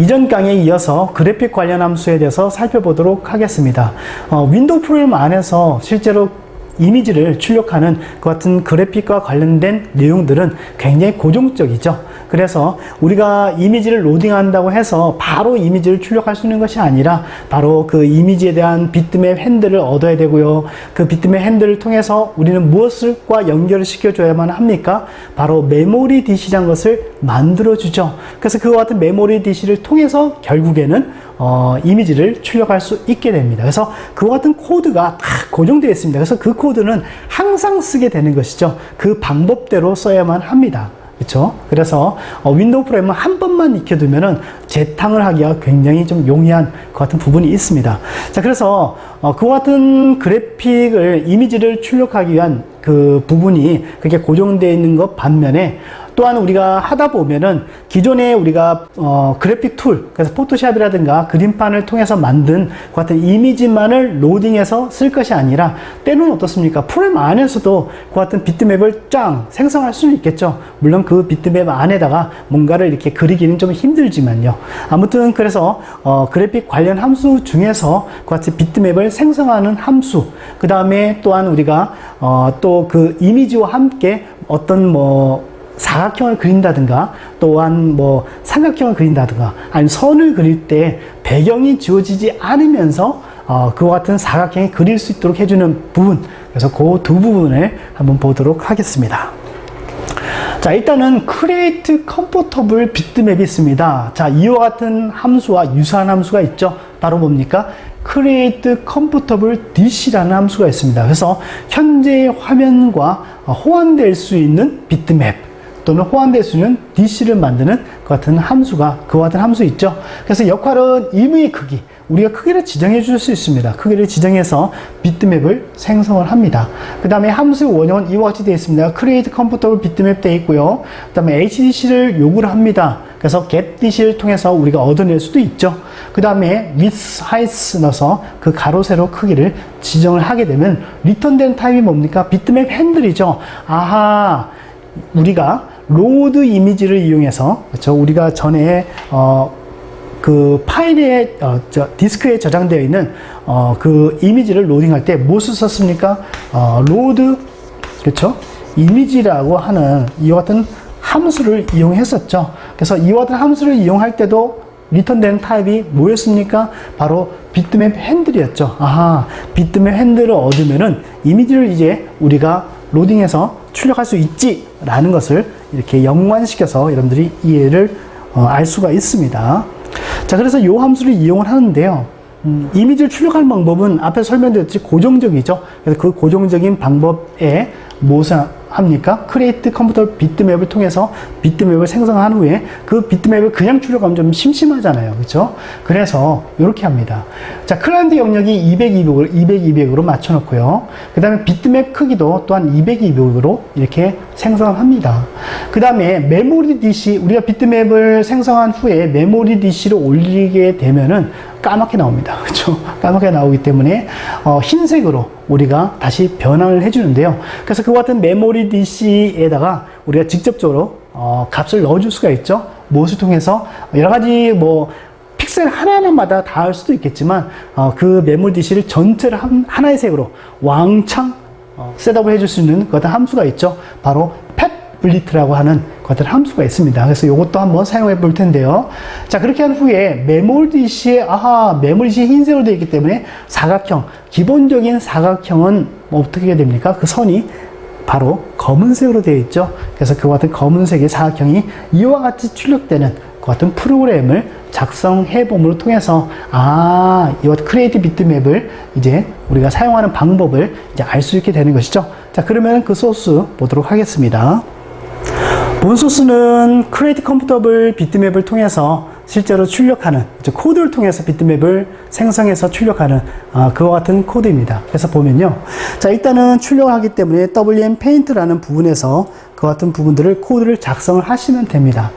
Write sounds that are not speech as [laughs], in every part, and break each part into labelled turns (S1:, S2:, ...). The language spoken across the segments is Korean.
S1: 이전 강의에 이어서 그래픽 관련 함수에 대해서 살펴보도록 하겠습니다. 어, 윈도우 프로그램 안에서 실제로 이미지를 출력하는 그 같은 그래픽과 관련된 내용들은 굉장히 고정적이죠. 그래서 우리가 이미지를 로딩한다고 해서 바로 이미지를 출력할 수 있는 것이 아니라 바로 그 이미지에 대한 비트맵 핸들을 얻어야 되고요. 그 비트맵 핸들을 통해서 우리는 무엇을과 연결을 시켜줘야만 합니까? 바로 메모리 DC라는 것을 만들어주죠. 그래서 그와 같은 메모리 DC를 통해서 결국에는 어, 이미지를 출력할 수 있게 됩니다. 그래서 그와 같은 코드가 다 고정되어 있습니다. 그래서 그 코드는 항상 쓰게 되는 것이죠. 그 방법대로 써야만 합니다. 그렇죠? 그래서 어, 윈도우 프로그램은 한 번만 익혀두면은 재탕을 하기가 굉장히 좀 용이한 그 같은 부분이 있습니다. 자, 그래서 어, 그와 같은 그래픽을 이미지를 출력하기 위한 그 부분이 그게 고정되어 있는 것 반면에 또한 우리가 하다 보면은 기존에 우리가 어, 그래픽 툴, 그래서 포토샵이라든가 그림판을 통해서 만든 그 같은 이미지만을 로딩해서 쓸 것이 아니라 때로는 어떻습니까? 프로그램 안에서도 그 같은 비트맵을 짱 생성할 수는 있겠죠. 물론 그 비트맵 안에다가 뭔가를 이렇게 그리기는 좀 힘들지만요. 아무튼 그래서 어, 그래픽 관련 함수 중에서 그 같이 비트맵을 생성하는 함수, 그 다음에 또한 우리가 어, 또 그 이미지와 함께 어떤 뭐 사각형을 그린다든가 또한 뭐 삼각형을 그린다든가 아니면 선을 그릴 때 배경이 지워지지 않으면서 어, 그와 같은 사각형이 그릴 수 있도록 해주는 부분 그래서 그 두 부분을 한번 보도록 하겠습니다. 자, 일단은 create comfortable bitmap이 있습니다. 자, 이와 같은 함수와 유사한 함수가 있죠. 바로 뭡니까? create comfortable dish라는 함수가 있습니다. 그래서 현재의 화면과 호환될 수 있는 비트맵 또는 호환될 수 있는 DC를 만드는 그 같은 함수가 그와 같은 함수 있죠. 그래서 역할은 임의 크기, 우리가 크기를 지정해 줄 수 있습니다. 크기를 지정해서 비트맵을 생성을 합니다. 그 다음에 함수의 원형은 이와 같이 되어 있습니다. create comfortable bitmap 되어 있고요. 그 다음에 HDC를 요구를 합니다. 그래서 getDC를 통해서 우리가 얻어낼 수도 있죠. 그 다음에 width, height 넣어서 그 가로, 세로 크기를 지정을 하게 되면 리턴된 타입이 뭡니까? 비트맵 핸들이죠. 아하, 우리가 로드 이미지를 이용해서 그렇죠? 우리가 전에 어, 그 파일에 어, 저 디스크에 저장되어 있는 어, 그 이미지를 로딩할 때 무엇을 썼습니까? 어, 로드 그렇죠? 이미지라고 하는 이와 같은 함수를 이용했었죠. 그래서 이와 같은 함수를 이용할 때도 리턴되는 타입이 뭐였습니까? 바로 비트맵 핸들이었죠. 아하, 비트맵 핸들을 얻으면은 이미지를 이제 우리가 로딩해서 출력할 수 있지라는 것을 이렇게 연관시켜서 여러분들이 이해를 어, 알 수가 있습니다. 자, 그래서 이 함수를 이용을 하는데요. 음, 이미지를 출력하는 방법은 앞에 설명드렸듯이 고정적이죠. 그래서 그 고정적인 방법에 무엇을 합니까? 크리에이트 컴퓨터 비트맵을 통해서 비트맵을 생성한 후에 그 비트맵을 그냥 출력하면 좀 심심하잖아요. 그렇죠? 그래서 이렇게 합니다. 자, 클라이언트 영역이 200, 200으로, 200, 200으로 맞춰 놓고요. 그 다음에 비트맵 크기도 또한 200, 200으로 이렇게 생성을 합니다. 그 다음에 메모리 DC, 우리가 비트맵을 생성한 후에 메모리 DC를 올리게 되면은 까맣게 나옵니다. [laughs] 그렇죠? 까맣게 나오기 때문에 어, 흰색으로 우리가 다시 변환을 해주는데요. 그래서 그와 같은 메모리 DC에다가 우리가 직접적으로 어, 값을 넣어줄 수가 있죠. 무엇을 통해서 여러 가지 뭐 픽셀 하나하나마다 다 할 수도 있겠지만 어, 그 메모리 DC를 전체를 한, 하나의 색으로 왕창 어, 셋업을 해줄 수 있는 그 함수가 있죠. 바로 펫 블리트라고 하는 그 어떤 함수가 있습니다. 그래서 이것도 한번 사용해 볼 텐데요. 자, 그렇게 한 후에 메모리 DC에, 아하, 메모리 DC 흰색으로 되어 있기 때문에 사각형, 기본적인 사각형은 뭐 어떻게 됩니까? 그 선이 바로 검은색으로 되어 있죠. 그래서 그와 같은 검은색의 사각형이 이와 같이 출력되는 그 같은 프로그램을 작성해 봄으로 통해서 아 이와 크리에이트 비트맵을 이제 우리가 사용하는 방법을 이제 알 수 있게 되는 것이죠. 자 그러면 그 소스 보도록 하겠습니다. 본 소스는 크리에이트 컴퓨터블 비트맵을 통해서 실제로 출력하는 코드를 통해서 비트맵을 생성해서 출력하는 아, 그와 같은 코드입니다. 그래서 보면요. 자 일단은 출력하기 때문에 WM 페인트라는 부분에서 그 같은 부분들을 코드를 작성을 하시면 됩니다.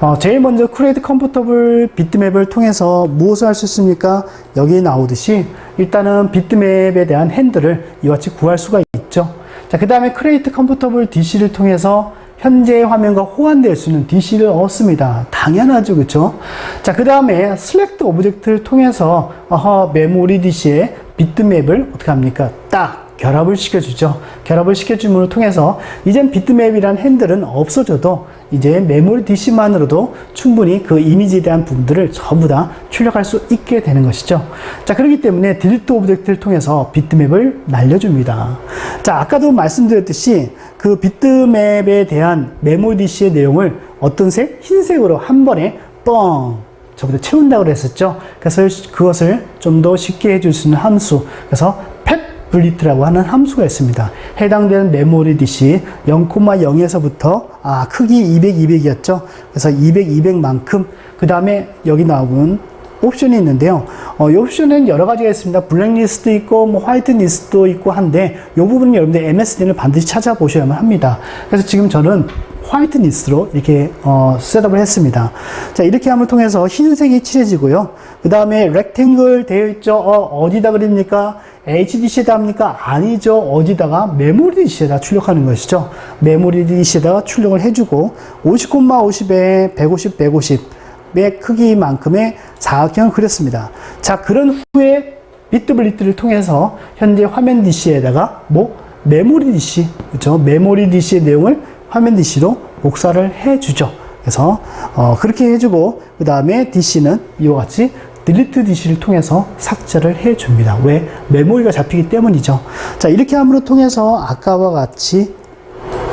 S1: 어, 제일 먼저 크리에이트 컴포터블 비트맵을 통해서 무엇을 할 수 있습니까? 여기 나오듯이 일단은 비트맵에 대한 핸들을 이와 같이 구할 수가 있죠. 자, 그 다음에 크레이트 컴포터블 DC를 통해서 현재의 화면과 호환될 수 있는 DC를 얻습니다. 당연하죠, 그렇죠? 자, 그 다음에 슬렉트 오브젝트를 통해서 어허, 메모리 DC의 비트맵을 어떻게 합니까? 딱 결합을 시켜주죠. 결합을 시켜줌을 통해서 이젠 비트맵이란 핸들은 없어져도 이제 메모리 DC만으로도 충분히 그 이미지에 대한 부분들을 전부 다 출력할 수 있게 되는 것이죠. 자, 그렇기 때문에 딜리트 오브젝트를 통해서 비트맵을 날려줍니다. 자, 아까도 말씀드렸듯이 그 비트맵에 대한 메모리 DC의 내용을 어떤 색? 흰색으로 한 번에 뻥 저보다 채운다고 그랬었죠. 그래서 그것을 좀 더 쉽게 해줄 수 있는 함수. 그래서 펫 블리트라고 하는 함수가 있습니다. 해당되는 메모리 DC 0,0에서부터 아 크기 200, 200이었죠. 그래서 200, 200만큼 그 다음에 여기 나오는 옵션이 있는데요. 어, 이 옵션은 여러 가지가 있습니다. 블랙리스트도 있고, 뭐, 화이트리스트도 있고 한데, 이 부분은 여러분들 MSD는 반드시 찾아보셔야만 합니다. 그래서 지금 저는 화이트리스트로 이렇게, 어, 셋업을 했습니다. 자, 이렇게 함을 통해서 흰색이 칠해지고요. 그 다음에 렉탱글 되어 있죠. 어, 어디다 그립니까? HDC에다 합니까? 아니죠. 어디다가? 메모리 DC에다 출력하는 것이죠. 메모리 DC에다가 출력을 해주고, 50,50에 150, 150. 의 크기만큼의 사각형을 그렸습니다. 자, 그런 후에 비트블리트를 통해서 현재 화면 DC에다가 뭐 메모리 DC, 그렇죠? 메모리 DC의 내용을 화면 DC로 복사를 해주죠. 그래서 어, 그렇게 해주고 그 다음에 DC는 이와 같이 딜리트 DC를 통해서 삭제를 해줍니다. 왜? 메모리가 잡히기 때문이죠. 자, 이렇게 함으로 통해서 아까와 같이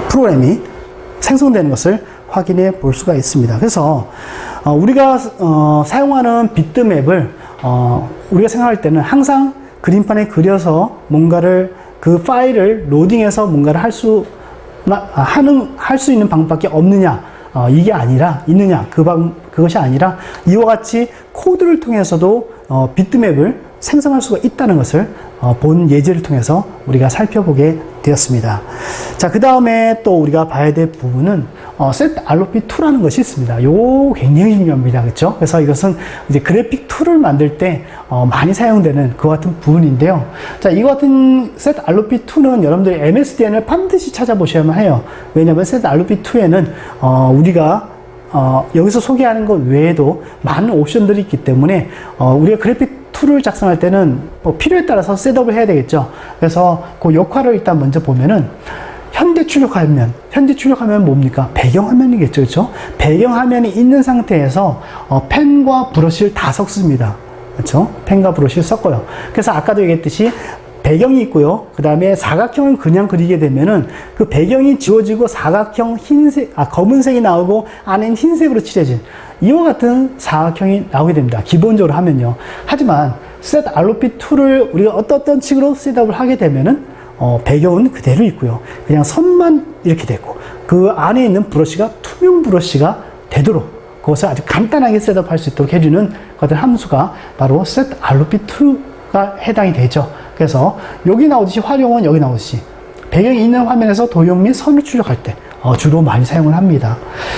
S1: 프로그램이 생성되는 것을 확인해 볼 수가 있습니다. 그래서 어, 우리가 어, 사용하는 비트맵을 어, 우리가 생각할 때는 항상 그림판에 그려서 뭔가를 그 파일을 로딩해서 뭔가를 할수 하는 할 수 있는 방법밖에 없느냐? 어, 이게 아니라 있느냐? 그 방 그것이 아니라 이와 같이 코드를 통해서도 어, 비트맵을 생성할 수가 있다는 것을 어, 본 예제를 통해서 우리가 살펴보게 되었습니다. 자, 그 다음에 또 우리가 봐야 될 부분은 어, set RP 2라는 것이 있습니다. 요 굉장히 중요합니다. 그렇죠? 그래서 이것은 이제 그래픽 툴을 만들 때 어, 많이 사용되는 그 같은 부분인데요. 자, 이 같은 set RP 2는 여러분들이 MSDN을 반드시 찾아보셔야만 해요. 왜냐하면 set RP 2에는 어, 우리가 어, 여기서 소개하는 것 외에도 많은 옵션들이 있기 때문에 어, 우리가 그래픽 툴을 작성할 때는 뭐 필요에 따라서 셋업을 해야 되겠죠. 그래서 그 역할을 일단 먼저 보면은 현대 출력화면, 현대 출력화면 뭡니까? 배경화면이겠죠, 그렇죠? 배경화면이 있는 상태에서 어, 펜과 브러쉬를 다 섞습니다. 그렇죠? 펜과 브러쉬를 섞어요. 그래서 아까도 얘기했듯이 배경이 있고요. 그 다음에 사각형을 그냥 그리게 되면은 그 배경이 지워지고 사각형 흰색, 아, 검은색이 나오고 안엔 흰색으로 칠해진 이와 같은 사각형이 나오게 됩니다. 기본적으로 하면요. 하지만 셋 RP2를 우리가 어떤 어떤 식으로 셋업을 하게 되면은 어, 배경은 그대로 있고요. 그냥 선만 이렇게 되고 그 안에 있는 브러쉬가 투명 브러쉬가 되도록 그것을 아주 간단하게 셋업할 수 있도록 해주는 것들 함수가 바로 set RP2가 해당이 되죠. 그래서 여기 나오듯이 활용은 여기 나오듯이 배경이 있는 화면에서 도형 및 선을 출력할 때 어, 주로 많이 사용을 합니다.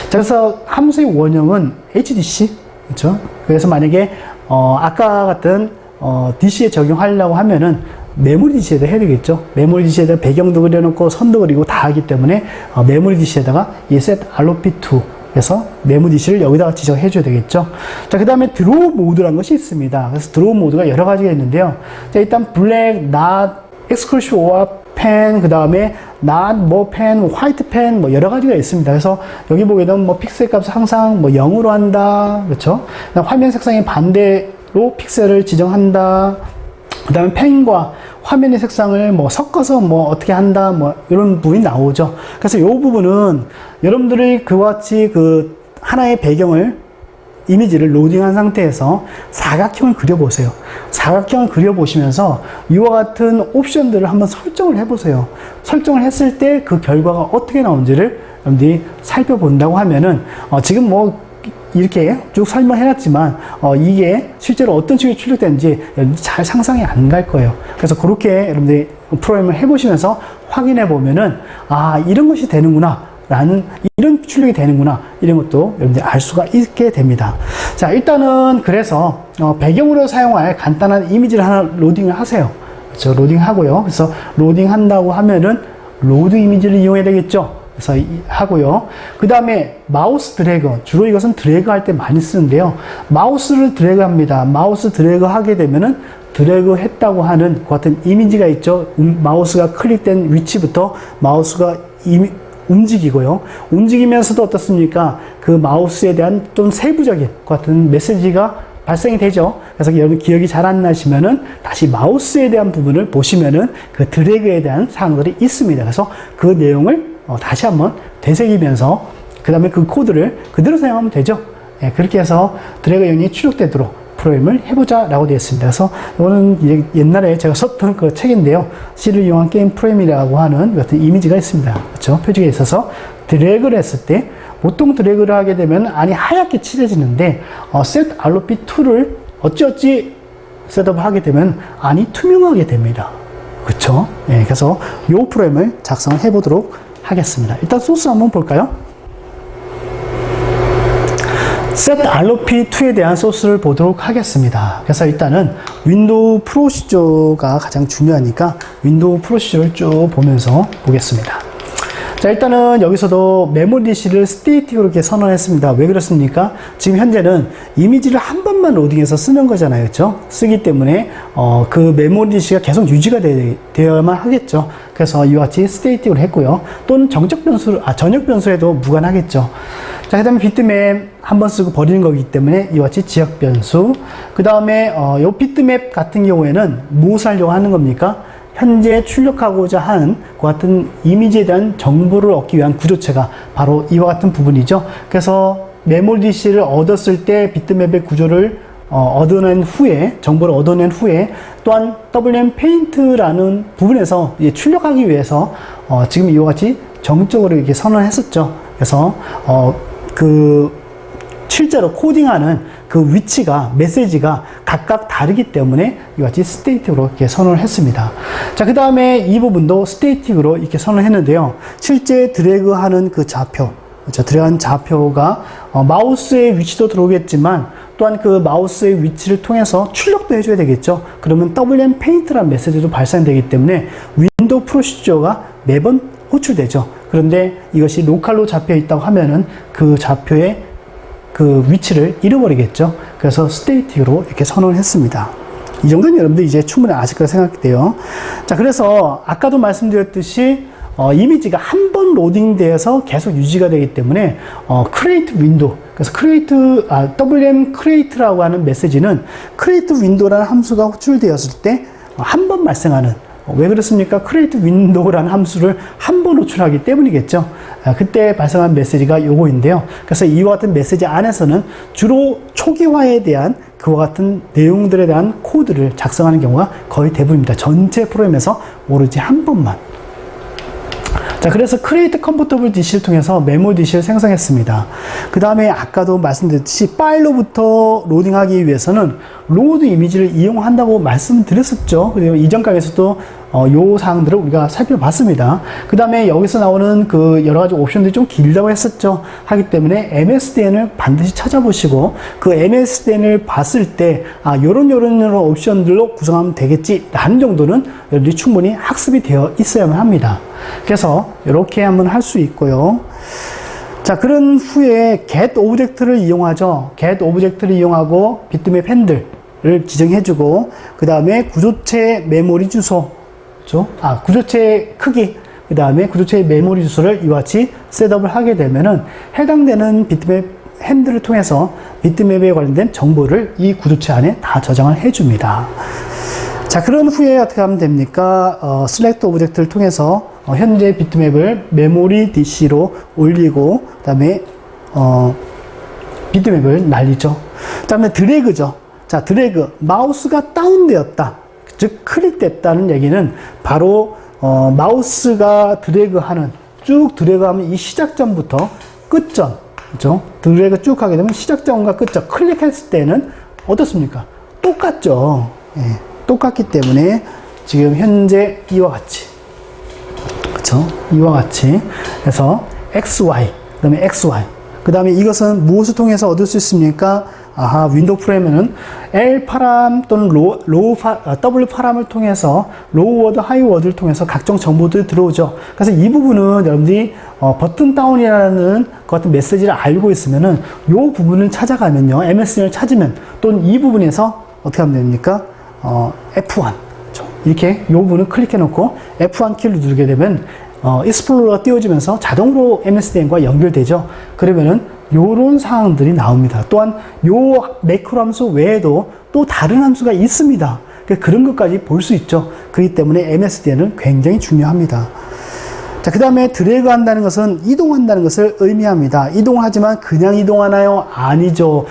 S1: 자, 그래서 함수의 원형은 HDC 그렇죠? 그래서 만약에 어, 아까 같은 어, DC에 적용하려고 하면은 메모리 DC에다 해야 되겠죠. 메모리 DC에다 배경도 그려놓고 선도 그리고 다 하기 때문에 어, 메모리 DC에다가 이 set RP2 그래서 메모 DC를 여기다가 지정해 줘야 되겠죠. 자, 그 다음에 드로우 모드라는 것이 있습니다. 그래서 드로우 모드가 여러 가지가 있는데요. 자, 일단 블랙, not, exclusive or 펜, 그 다음에 not, 뭐 펜, 화이트 펜, 뭐 여러 가지가 있습니다. 그래서 여기 보게 되면 뭐 픽셀 값을 항상 뭐 0으로 한다. 그렇죠? 화면 색상의 반대로 픽셀을 지정한다. 그 다음에 펜과 화면의 색상을 뭐 섞어서 뭐 어떻게 한다 뭐 이런 부분이 나오죠. 그래서 이 부분은 여러분들이 그와 같이 그 하나의 배경을 이미지를 로딩한 상태에서 사각형을 그려보세요. 사각형을 그려보시면서 이와 같은 옵션들을 한번 설정을 해보세요. 설정을 했을 때 그 결과가 어떻게 나오는지를 여러분들이 살펴본다고 하면은 어 지금 뭐 이렇게 쭉 설명해놨지만 어, 이게 실제로 어떤 식으로 출력되는지 잘 상상이 안 갈 거예요. 그래서 그렇게 여러분들이 프로그램을 해보시면서 확인해 보면은 아 이런 것이 되는구나 라는 이런 출력이 되는구나 이런 것도 여러분들이 알 수가 있게 됩니다. 자 일단은 그래서 어, 배경으로 사용할 간단한 이미지를 하나 로딩을 하세요. 그렇죠 로딩 하고요. 그래서 로딩 한다고 하면은 로드 이미지를 이용해야 되겠죠. 그래서 이- 하고요. 그 다음에 마우스 드래그. 주로 이것은 드래그 할 때 많이 쓰는데요. 마우스를 드래그 합니다. 마우스 드래그 하게 되면은 드래그 했다고 하는 그 같은 이미지가 있죠. 음, 마우스가 클릭된 위치부터 마우스가 이미, 움직이고요. 움직이면서도 어떻습니까? 그 마우스에 대한 좀 세부적인 그 같은 메시지가 발생이 되죠. 그래서 여러분 기억이 잘 안 나시면은 다시 마우스에 대한 부분을 보시면은 그 드래그에 대한 사항들이 있습니다. 그래서 그 내용을 어, 다시 한번 되새기면서 그 다음에 그 코드를 그대로 사용하면 되죠. 예, 그렇게 해서 드래그 영역이 출력되도록 프로그램을 해보자 라고 되어 있습니다. 그래서 이거는 옛날에 제가 썼던 그 책인데요. C를 이용한 게임 프로그램이라고 하는 같은 이미지가 있습니다. 그렇죠? 표지가 있어서 드래그를 했을 때 보통 드래그를 하게 되면 안이 하얗게 칠해지는데 어, set RP 2를 어찌어찌 셋업을 하게 되면 안이 투명하게 됩니다. 그렇죠? 예, 그래서 이 프로그램을 작성을 해보도록 하겠습니다. 일단 소스 한번 볼까요? set RP2에 대한 소스를 보도록 하겠습니다. 그래서 일단은 윈도우 프로시저가 가장 중요하니까 윈도우 프로시저를 쭉 보면서 보겠습니다. 자, 일단은 여기서도 메모리 DC를 스테이틱으로 이렇게 선언했습니다. 왜 그렇습니까? 지금 현재는 이미지를 한 번만 로딩해서 쓰는 거잖아요. 그렇죠? 쓰기 때문에 어, 그 메모리 DC가 계속 유지가 되, 되어야만 하겠죠. 그래서 이와 같이 스테이틱으로 했고요. 또는 정적 변수, 아, 전역 변수에도 무관하겠죠. 자, 그 다음에 비트맵 한 번 쓰고 버리는 거기 때문에 이와 같이 지역 변수. 그 다음에 어, 요 비트맵 같은 경우에는 무엇을 하려고 하는 겁니까? 현재 출력하고자 하는 그 같은 이미지에 대한 정보를 얻기 위한 구조체가 바로 이와 같은 부분이죠. 그래서 메모리 DC를 얻었을 때 비트맵의 구조를 어, 얻어낸 후에 정보를 얻어낸 후에 또한 WM 페인트라는 부분에서 출력하기 위해서 어, 지금 이와 같이 정적으로 이렇게 선언했었죠. 그래서 어, 그 실제로 코딩하는 그 위치가 메시지가 각각 다르기 때문에 이와 같이 스테이틱으로 이렇게 선언을 했습니다. 자, 그 다음에 이 부분도 스테이틱으로 이렇게 선언을 했는데요. 실제 드래그하는 그 좌표, 그렇죠. 드래그한 좌표가 어, 마우스의 위치도 들어오겠지만 또한 그 마우스의 위치를 통해서 출력도 해줘야 되겠죠. 그러면 WM 페인트라는 메시지도 발생되기 때문에 윈도우 프로시저가 매번 호출되죠. 그런데 이것이 로컬로 잡혀 있다고 하면은 그 좌표의 그 위치를 잃어버리겠죠. 그래서 스테이틱으로 이렇게 선언을 했습니다. 이 정도는 여러분들 이제 충분히 아실 거라 생각돼요. 자, 그래서 아까도 말씀드렸듯이 어, 이미지가 한 번 로딩돼서 계속 유지가 되기 때문에 어, create window 그래서 create 아, WM create라고 하는 메시지는 create window라는 함수가 호출되었을 때 한 번 발생하는 어, 왜 그렇습니까? create window라는 함수를 한 번 호출하기 때문이겠죠. 아, 그때 발생한 메시지가 요거인데요. 그래서 이와 같은 메시지 안에서는 주로 초기화에 대한 그와 같은 내용들에 대한 코드를 작성하는 경우가 거의 대부분입니다. 전체 프로그램에서 오로지 한 번만. 자, 그래서 크리에이트 컴포터블 DC를 통해서 메모 DC를 생성했습니다. 그 다음에 아까도 말씀드렸듯이 파일로부터 로딩하기 위해서는 로드 이미지를 이용한다고 말씀드렸었죠. 그리고 이전 강에서도 어, 요 사항들을 우리가 살펴봤습니다. 그 다음에 여기서 나오는 그 여러 가지 옵션들이 좀 길다고 했었죠. 하기 때문에 MSDN을 반드시 찾아보시고 그 MSDN을 봤을 때 아, 요런 요런 요런 옵션들로 구성하면 되겠지 라는 정도는 여러분들이 충분히 학습이 되어 있어야만 합니다. 그래서 이렇게 한번 할 수 있고요. 자, 그런 후에 get 오브젝트를 이용하죠. get 오브젝트를 이용하고 비트맵 핸들을 지정해주고, 그 다음에 구조체 메모리 주소, 그죠? 아, 구조체 크기, 그 다음에 구조체의 메모리 주소를 이와 같이 셋업을 하게 되면은 해당되는 비트맵 핸들을 통해서 비트맵에 관련된 정보를 이 구조체 안에 다 저장을 해줍니다. 자, 그런 후에 어떻게 하면 됩니까? 어, select 오브젝트를 통해서 어, 현재 비트맵을 메모리 DC로 올리고, 그 다음에, 어, 비트맵을 날리죠. 그 다음에 드래그죠. 자, 드래그. 마우스가 다운되었다. 즉, 클릭됐다는 얘기는 바로, 어, 마우스가 드래그하는, 쭉 드래그하면 이 시작점부터 끝점, 그죠? 드래그 쭉 하게 되면 시작점과 끝점, 클릭했을 때는 어떻습니까? 똑같죠. 예, 똑같기 때문에 지금 현재 이와 같이, 그쵸? 이와 같이 해서 XY, 그 다음에 XY, 그 다음에 이것은 무엇을 통해서 얻을 수 있습니까? 아하, 윈도우 프로그램에는 L 파람 또는 로, 로우 파, 아, W 파람을 통해서 로우 워드, 하이 워드를 통해서 각종 정보들이 들어오죠. 그래서 이 부분은 여러분들이 어, 버튼 다운이라는 그 같은 메시지를 알고 있으면은 이 부분을 찾아가면요. MSN을 찾으면 또는 이 부분에서 어떻게 하면 됩니까? 어, F1. 이렇게 이 부분을 클릭해 놓고 F1 키를 누르게 되면 어, 익스플로러가 띄워지면서 자동으로 MSDN과 연결되죠. 그러면은 요런 사항들이 나옵니다. 또한 요 매크로 함수 외에도 또 다른 함수가 있습니다. 그- 그런 것까지 볼 수 있죠. 그렇기 때문에 MSDN은 굉장히 중요합니다. 자, 그 다음에 드래그 한다는 것은 이동한다는 것을 의미합니다. 이동을 하지만 그냥 이동하나요? 아니죠.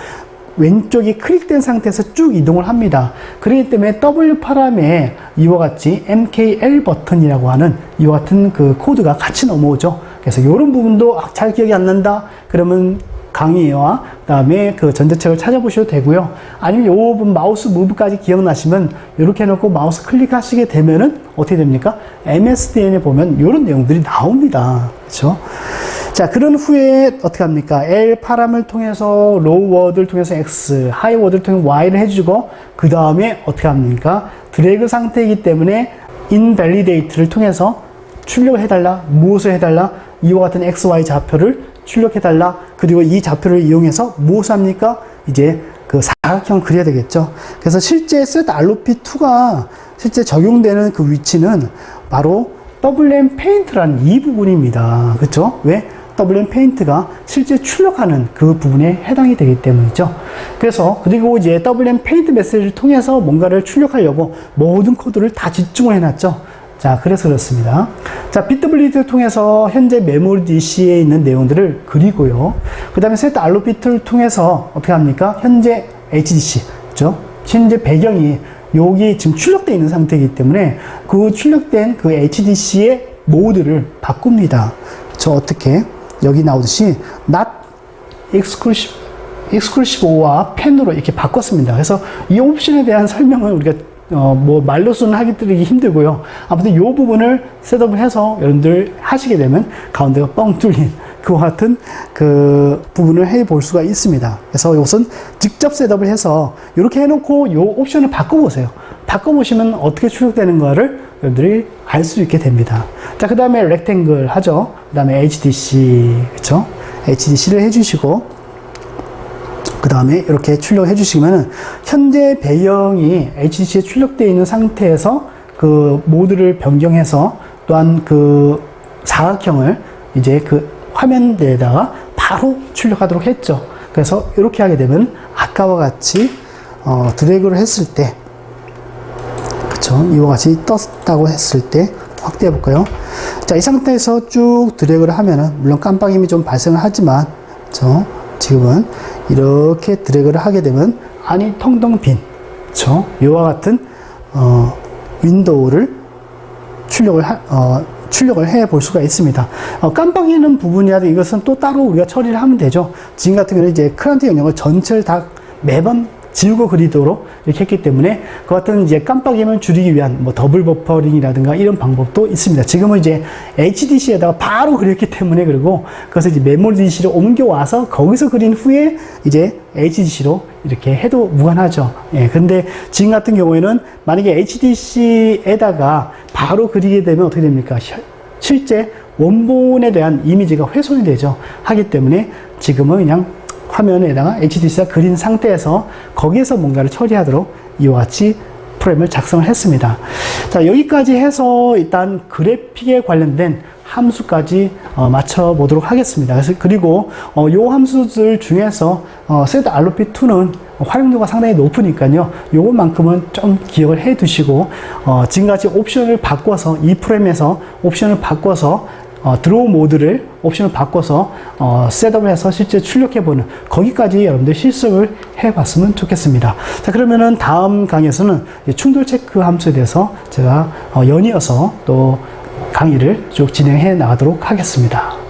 S1: 왼쪽이 클릭된 상태에서 쭉 이동을 합니다. 그렇기 때문에 W 파람에 이와 같이 MKL 버튼이라고 하는 이와 같은 그 코드가 같이 넘어오죠. 그래서 이런 부분도 아, 잘 기억이 안 난다. 그러면 강의와 그다음에 그 전자책을 찾아보셔도 되고요. 아니면 요 부분 마우스 무브까지 기억나시면 이렇게 해놓고 마우스 클릭하시게 되면은 어떻게 됩니까? MSDN에 보면 이런 내용들이 나옵니다. 그렇죠? 자, 그런 후에 어떻게 합니까? L 파람을 통해서 로우 워드를 통해서 X, 하이 워드를 통해서 Y를 해주고 그 다음에 어떻게 합니까? 드래그 상태이기 때문에 invalidate를 통해서 출력을 해달라, 무엇을 해달라, 이와 같은 X, Y 좌표를 출력해달라, 그리고 이 좌표를 이용해서 무엇을 합니까? 이제 그 사각형 그려야 되겠죠. 그래서 실제 set RP2가 실제 적용되는 그 위치는 바로 WM 페인트라는 이 부분입니다. 그렇죠? 왜? WM 페인트가 실제 출력하는 그 부분에 해당이 되기 때문이죠. 그래서 그리고 이제 WM 페인트 메시지를 통해서 뭔가를 출력하려고 모든 코드를 다 집중을 해놨죠. 자, 그래서 그렇습니다. 자, 비트블리드를 통해서 현재 메모리 DC에 있는 내용들을 그리고요. 그 다음에 세트 알로 비트를 통해서 어떻게 합니까? 현재 HDC, 그죠? 현재 배경이 여기 지금 출력되어 있는 상태이기 때문에 그 출력된 그 HDC의 모드를 바꿉니다. 저 어떻게? 여기 나오듯이 not exclusive, exclusive와 펜으로 이렇게 바꿨습니다. 그래서 이 옵션에 대한 [laughs] 설명은 우리가 어, 뭐 말로서는 하기 드리기 힘들고요. 아무튼 이 부분을 셋업을 해서 여러분들 하시게 되면 가운데가 뻥 뚫린 그와 같은 그 부분을 해 볼 수가 있습니다. 그래서 이것은 직접 셋업을 해서 이렇게 해놓고 이 옵션을 바꿔보세요. 바꿔보시면 어떻게 출력되는가를 여러분들이 알 수 있게 됩니다. 자, 그 다음에 렉탱글 하죠. 그 다음에 HDC, 그쵸? HDC를 해주시고, 그 다음에 이렇게 출력해 주시면 현재 배경이 HDC에 출력되어 있는 상태에서 그 모드를 변경해서 또한 그 사각형을 이제 그 화면에다가 바로 출력하도록 했죠. 그래서 이렇게 하게 되면 아까와 같이 어, 드래그를 했을 때 그쵸 이와 같이 떴다고 했을 때 확대해 볼까요? 자, 이 상태에서 쭉 드래그를 하면은 물론 깜빡임이 좀 발생을 하지만 그쵸 지금은 이렇게 드래그를 하게 되면 안이 텅텅 빈, 그쵸? 이와 같은 어, 윈도우를 출력을 하, 어, 출력을 해 볼 수가 있습니다. 어, 깜빡이는 부분이라도 이것은 또 따로 우리가 처리를 하면 되죠. 지금 같은 경우는 이제 크란트 영역을 전체를 다 매번 지우고 그리도록 이렇게 했기 때문에 그 같은 이제 깜빡임을 줄이기 위한 뭐 더블 버퍼링이라든가 이런 방법도 있습니다. 지금은 이제 HDC에다가 바로 그렸기 때문에 그리고 그것을 이제 메모리 DC로 옮겨와서 거기서 그린 후에 이제 HDC로 이렇게 해도 무관하죠. 예, 근데 지금 같은 경우에는 만약에 HDC에다가 바로 그리게 되면 어떻게 됩니까? 시- 실제 원본에 대한 이미지가 훼손이 되죠. 하기 때문에 지금은 그냥 화면에다가 HDC가 그린 상태에서 거기에서 뭔가를 처리하도록 이와 같이 프레임을 작성을 했습니다. 자, 여기까지 해서 일단 그래픽에 관련된 함수까지 어, 맞춰보도록 하겠습니다. 그래서 그리고 어, 요 함수들 중에서 어, set RP2는 활용도가 상당히 높으니까요. 요것만큼은 좀 기억을 해 두시고 어, 지금같이 옵션을 바꿔서 이 프레임에서 옵션을 바꿔서 어, 드로우 모드를 옵션을 바꿔서 어, 셋업을 해서 실제 출력해보는 거기까지 여러분들 실습을 해봤으면 좋겠습니다. 자 그러면은 다음 강의에서는 이 충돌 체크 함수에 대해서 제가 어, 연이어서 또 강의를 쭉 진행해 나가도록 하겠습니다.